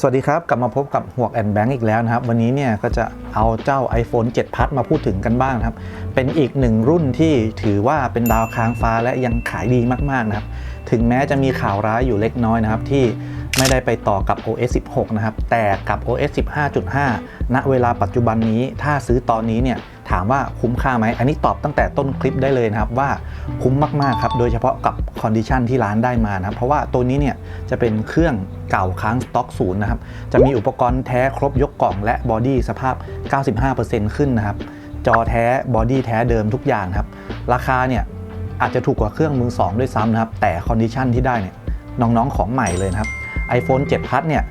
สวัสดีครับ กลับมาพบกับหวกแอนแบงก์อีกแล้วนะครับ วันนี้เนี่ยก็จะเอาเจ้า iPhone 7 Plus มาพูดถึงกันบ้างครับ เป็นอีกหนึ่งรุ่นที่ถือว่าเป็นดาวค้างฟ้าและยังขายดีมากๆนะครับ ถึงแม้จะมีข่าวร้ายอยู่เล็กน้อยนะครับ ที่ไม่ได้ไปต่อกับ OS 16 นะครับ แต่กับ OS 15.5 ณเวลาปัจจุบันนี้ถ้าซื้อตอนนี้เนี่ย ถามว่าคุ้มค่าไหม อันนี้ตอบตั้งแต่ต้นคลิปได้เลยนะครับว่าคุ้มมาก ๆ ครับ โดยเฉพาะกับคอนดิชันที่ร้านได้มานะครับ เพราะว่าตัวนี้เนี่ยจะเป็นเครื่องเก่าค้างสต็อกศูนย์นะครับ จะมีอุปกรณ์แท้ครบยกกล่องและบอดี้สภาพ 95%ขึ้นนะครับ จอแท้บอดี้แท้เดิมทุกอย่างครับ ราคาเนี่ยอาจจะถูกกว่าเครื่องมือ2ด้วยซ้ำนะครับ แต่คอนดิชันที่ได้เนี่ยน้องๆของใหม่เลยนะครับ iPhone 7 Plus เนี่ย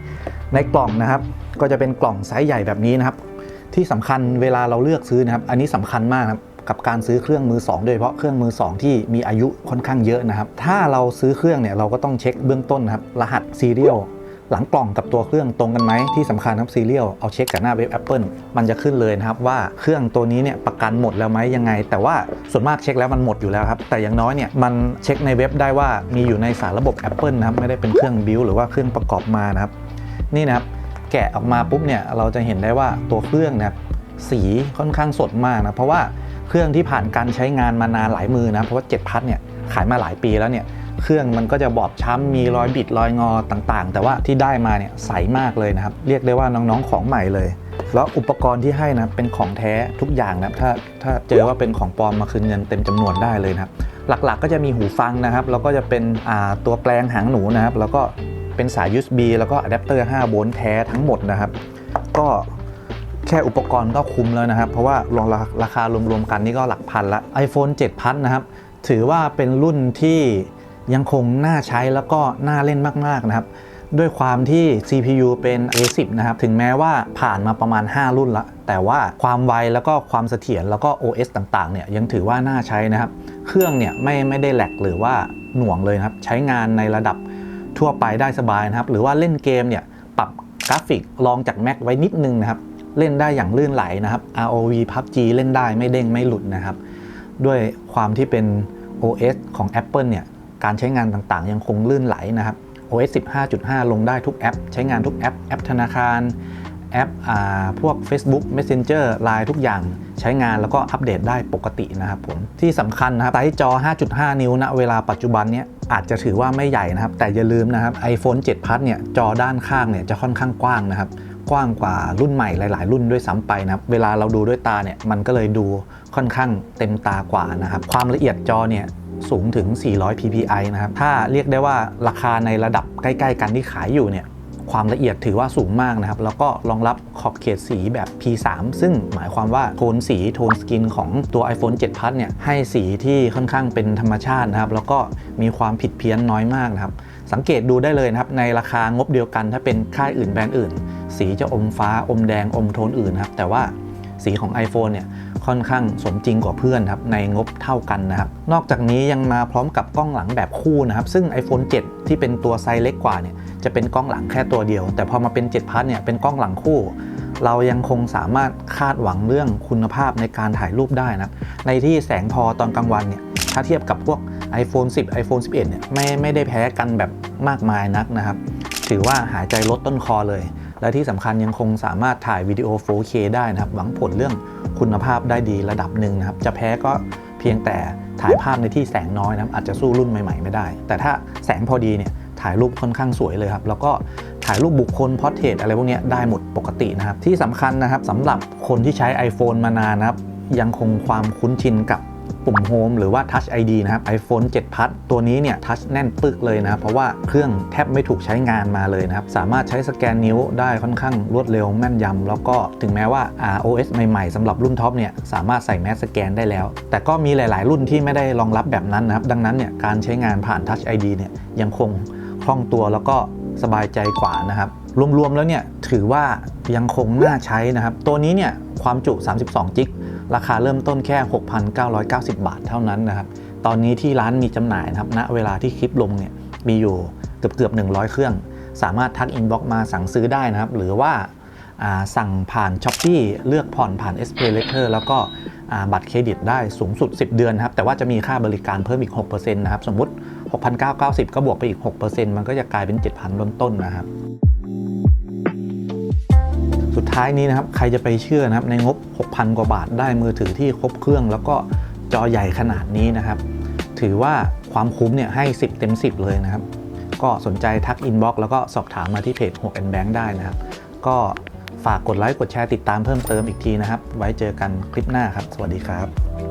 ในกล่องนะครับก็จะเป็นกล่องไซส์ใหญ่แบบนี้นะครับ ที่สำคัญเวลาเราเลือกซื้อนะครับ อันนี้สำคัญมากครับกับการซื้อเครื่องมือ2โดยเฉพาะเครื่องมือ 2 ที่มีอายุค่อนข้างเยอะนะครับ ถ้าเราซื้อเครื่องเนี่ยเราก็ต้องเช็คเบื้องต้นนะครับ รหัสซีเรียลหลังกล่องกับตัวเครื่องตรงกันไหมที่สำคัญครับซีเรียลเอาเช็คกับหน้าเว็บ Apple มันจะขึ้นเลยนะครับว่าเครื่องตัวนี้เนี่ยประกันหมดแล้วไหมยังไง แต่ว่าส่วนมากเช็คแล้วมันหมดอยู่แล้วครับ แต่อย่างน้อยเนี่ยมันเช็คในเว็บได้ว่ามีอยู่ในสารระบบ Apple นะครับไม่ได้เป็นเครื่องบิลหรือว่าเครื่องประกอบมานะครับนี่นะครับ แกะออกมาปุ๊บเนี่ยเราจะเห็นได้ว่าตัวเครื่องเนะครับสีค่อนข้างสดมากนะเพราะว่าเครื่องที่ผ่านการใช้งานมานานหลายมือนะเพราะว่า7พัทเนี่ยขายมาหลายปีแล้วเนี่ยเครื่องมันก็จะบอบช้ำมีรอยบิดรอยงอต่างๆ แต่ว่าที่ได้มาเนี่ยใสมากเลยนะครับ เรียกได้ว่าน้องๆของใหม่เลย แล้วอุปกรณ์ที่ให้นะเป็นของแท้ทุกอย่างนะถ้าถ้าเจอว่าเป็นของปลอมมาคืนเงินเต็มจำนวนได้เลยนะครับหลักๆ ก็จะมีหูฟังนะครับแล้วก็จะเป็นอ่าตัวแปลงหางหนูนะครับ แล้วก็ เป็นสาย USB แล้วก็อะแดปเตอร์5โวลต์แท้ทั้งหมดนะครับ ก็แค่อุปกรณ์ก็คุ้มแล้วนะครับ เพราะว่าลองราคารวมๆกันนี่ก็หลักพันละ iPhone 7 พันนะครับ ถือว่าเป็นรุ่นที่ยังคงน่าใช้แล้วก็น่าเล่นมากๆนะครับ ด้วยความที่ CPU เป็น A10 นะครับ ถึงแม้ว่าผ่านมาประมาณ 5 รุ่นละ แต่ว่าความไวแล้วก็ความเสถียรแล้วก็ OS ต่างๆ เนี่ยยังถือว่าน่าใช้นะครับ เครื่องเนี่ยไม่ไม่ได้แหลกหรือว่าหน่วงเลยครับ ใช้งานในระดับ ทั่วไปได้สบายนะครับ หรือว่าเล่นเกมเนี่ยปรับกราฟิกลองจาก Mac ไว้นิดนึงนะครับ เล่นได้อย่างลื่นไหลนะครับ ROV PUBG เล่นได้ไม่เด้งไม่หลุดนะครับ ด้วยความที่เป็น OS ของ Apple เนี่ยการใช้งานต่างๆ ยังคงลื่นไหลนะครับ OS 15.5 ลงได้ทุกแอป ใช้งานทุกแอป แอปธนาคาร แอปอ่าพวก Facebook Messenger Line ทุกอย่าง ใช้งานแล้วก็อัปเดตได้ปกตินะครับผมที่สำคัญนะครับไซส์จอ 5.5 นิ้วณเวลาปัจจุบันเนี้ยอาจจะถือว่าไม่ใหญ่นะครับ แต่อย่าลืมนะครับ iPhone 7 Plus เนี่ยจอด้านข้างเนี่ยจะค่อนข้างกว้างนะครับกว้างกว่ารุ่นใหม่หลาย ๆ รุ่นด้วยซ้ำไปนะครับ เวลาเราดูด้วยตาเนี่ยมันก็เลยดูค่อนข้างเต็มตากว่านะครับ ความละเอียดจอเนี่ยสูงถึง 400 ppi นะครับ ถ้าเรียกได้ว่าราคาในระดับใกล้ ๆ กันที่ขายอยู่เนี่ย ความละเอียดถือว่าสูงมากนะครับ แล้วก็รองรับขอบเขตสีแบบ P3 ซึ่งหมายความว่าโทนสีโทนสกินของตัว iPhone 7 Plus เนี่ยให้สีที่ค่อนข้างเป็นธรรมชาตินะครับ แล้วก็มีความผิดเพี้ยนน้อยมากนะครับ สังเกตดูได้เลยนะครับ ในราคางบเดียวกันถ้าเป็นค่ายอื่นแบรนด์อื่น สีจะอมฟ้าอมแดงอมโทนอื่นนะครับ แต่ว่าสีของ iPhone เนี่ยค่อนข้างสมจริงกว่าเพื่อนครับในงบเท่ากันนะครับ นอกจากนี้ยังมาพร้อมกับกล้องหลังแบบคู่นะครับ ซึ่ง iPhone 7 ที่เป็นตัวไซส์เล็กกว่าเนี่ย จะเป็นกล้องหลังแค่ตัวเดียว แต่พอมาเป็น7 Plus เนี่ยเป็นกล้องหลังคู่ เรายังคงสามารถคาดหวังเรื่องคุณภาพในการถ่ายรูปได้นะในที่แสงพอตอนกลางวันเนี่ยถ้าเทียบกับพวก iPhone 10 iPhone 11เนี่ยไม่ไม่ได้แพ้กันแบบมากมายนักนะครับ ถือว่าหายใจลดต้นคอเลย และที่สำคัญยังคงสามารถถ่ายวิดีโอ 4K ได้นะครับ หวังผลเรื่องคุณภาพได้ดีระดับหนึ่งนะครับ จะแพ้ก็เพียงแต่ถ่ายภาพในที่แสงน้อยนะอาจจะสู้รุ่นใหม่ ๆ ไม่ได้ แต่ถ้าแสงพอดีเนี่ย ถ่ายรูปค่อนข้างสวยเลยครับ แล้วก็ถ่ายรูปบุคคลพอร์เทรตอะไรพวกนี้ได้หมดปกตินะครับ ที่สำคัญนะครับสำหรับคนที่ใช้ iPhone มานานนะครับ ยังคงความคุ้นชินกับปุ่มโฮมหรือว่า Touch ID นะครับ iPhone 7 Plus ตัวนี้เนี่ยทัชแน่นปึกเลยนะครับ เพราะว่าเครื่องแทบไม่ถูกใช้งานมาเลยนะครับ สามารถใช้สแกนนิ้วได้ค่อนข้างรวดเร็วแม่นยำ แล้วก็ถึงแม้ว่า OS ใหม่ๆสำหรับรุ่นท็อปเนี่ยสามารถใส่แมสสแกนได้แล้ว แต่ก็มีหลาย ๆ รุ่นที่ไม่ได้รองรับแบบนั้นนะครับ ดังนั้นเนี่ยการใช้งานผ่าน Touch ID เนี่ยยังคง ล่องตัวแล้วก็สบายใจกว่านะครับ รวมๆแล้วเนี่ยถือว่ายังคงน่าใช้นะครับ ตัวนี้เนี่ยความจุ 32 จิก ราคาเริ่มต้นแค่ 6,990 บาทเท่านั้นนะครับ ตอนนี้ที่ร้านมีจำหน่ายนะครับณเวลาที่คลิปลงเนี่ยมีอยู่เกือบเกือบ100 เครื่อง สามารถทักอินบ็อกมาสั่งซื้อได้นะครับ หรือว่าาสั่งผ่าน s h อ p e e เลือกผ่อนผ่าน s p a y Later แล้วก็บัตรเครดิตได้สูงสุด 10 เดือนนะครับ แต่ว่าจะมีค่าบริการเพิ่มอีก 6%นะครับ สมมุติ 6,990 ก็บวกไปอีก 6%มันก็จะกลายเป็น 7,000ต้นๆนะครับ สุดท้ายนี้นะครับ ใครจะไปเชื่อนะครับ ในงบ 6,000 กว่าบาทได้มือถือที่ครบเครื่อง แล้วก็จอใหญ่ขนาดนี้นะครับ ถือว่าความคุ้มเนี่ยให้ 10 เต็ม 10 เลยนะครับ ก็สนใจทักอินบ็อกซ์แล้วก็สอบถามมาที่เพจ6 and Bank ได้นะครับ ก็ฝากกดไลค์กดแชร์ติดตามเพิ่มเติมอีกทีนะครับ ไว้เจอกันคลิปหน้าครับ สวัสดีครับ